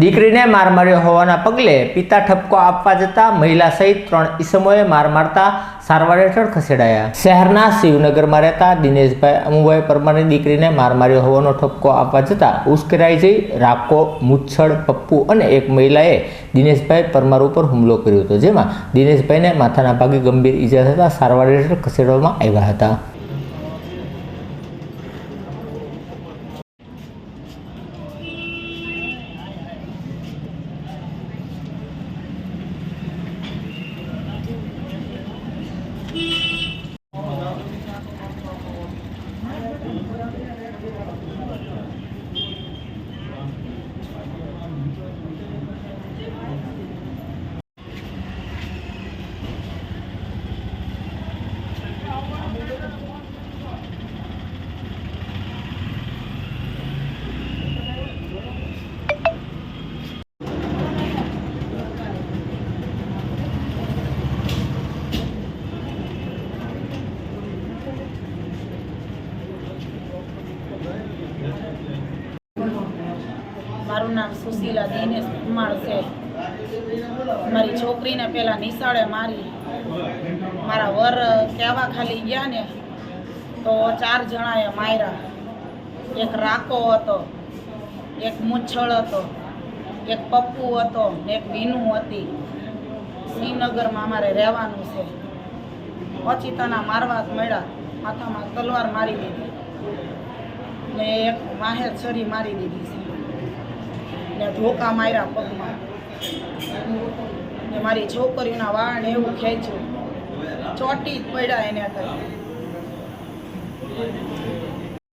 દીકરીને માર માર્યો હોવાના પગલે પિતા ઠપકો આપવા જતા મહિલા સહિત ત્રણ ઈસમોએ માર મારતા સારવાર હેઠળ ખસેડાયા. શહેરના શિવનગરમાં રહેતા દિનેશભાઈ અમુભાઈ પરમારની દીકરીને માર માર્યો હોવાનો ઠપકો આપવા જતા ઉશ્કેરાઈ જઈ રાકો મુચ્છડ, પપ્પુ અને એક મહિલાએ દિનેશભાઈ પરમાર ઉપર હુમલો કર્યો હતો, જેમાં દિનેશભાઈને માથાના ભાગે ગંભીર ઈજા થતાં સારવાર હેઠળ ખસેડવામાં આવ્યા હતા. 何やねん。મારું નામ સુશીલા દિનેશ કુમાર છે. મારી છોકરીને પેલા નિશાળે મારી. મારા વર કહેવા ખાલી ગયા ને તો ચાર જણાએ માર્યા. એક રાકો હતો, એક મુચ્છળ હતો, એક પપ્પુ હતો એક વિનુ હતી. શ્રીનગરમાં અમારે રહેવાનું છે. પછી તના મારવા જ મળ્યા. માથામાં તલવાર મારી દીધી. ને એક માહેર છરી મારી દીધી છે. ને ધોકા માર્યા પગમાં. ને મારી છોકરીના વાળ એવું ખેંચ્યું. ચોટી જ પડ્યા એને કઈ